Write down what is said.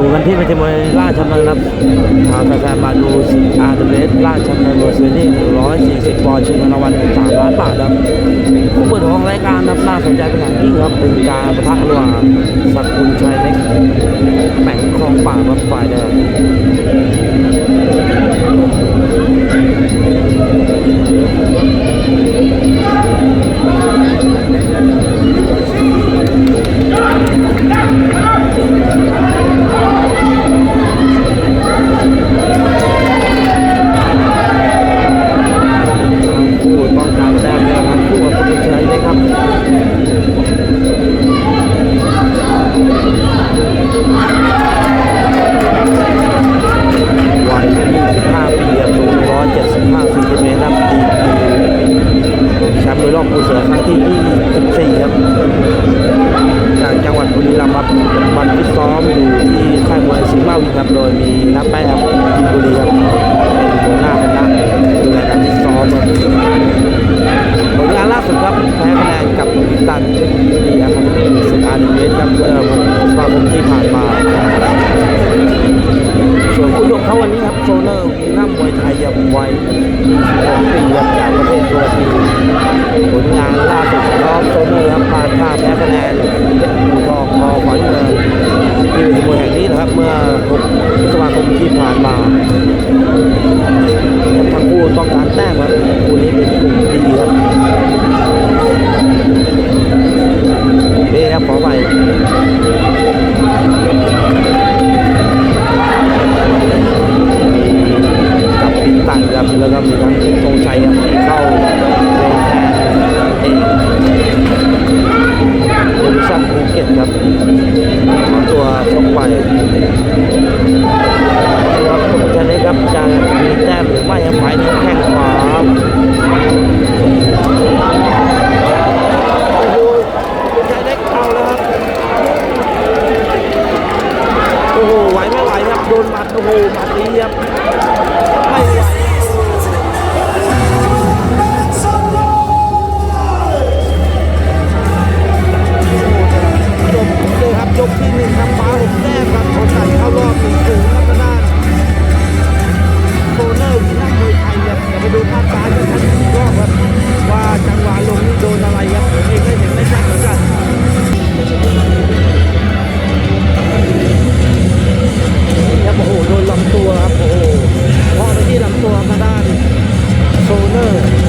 อยู่กันที่เวทีมวยราชดำเนินครับทาแฟนมาดูอาร์เดเรสราชดำเนินเวอร์ซีรีส์140ปอนด์ชิงเงินรางวัล3ล้านบาทครับผู้เปิดของรายการนับน่าสนใจเป็นอย่างยิ่งครับเป็นการประทะระหว่างสักดิ์คุล ครับโซเนอร์วีนัมมวยไทยยับวัย26ปีครับจากประเทศตุรกีผลงานล่าสุดรอบโซเนอร์ครับผ่านท่าแพ้คะแนนเพชรภูทองพอฝันเงินที่เวทีมวยแห่งนี้นะครับเมื่อ6พฤษภาคมที่ผ่านมา โดนหมัดโอ้โหหมัดนี้ครับ Whoa.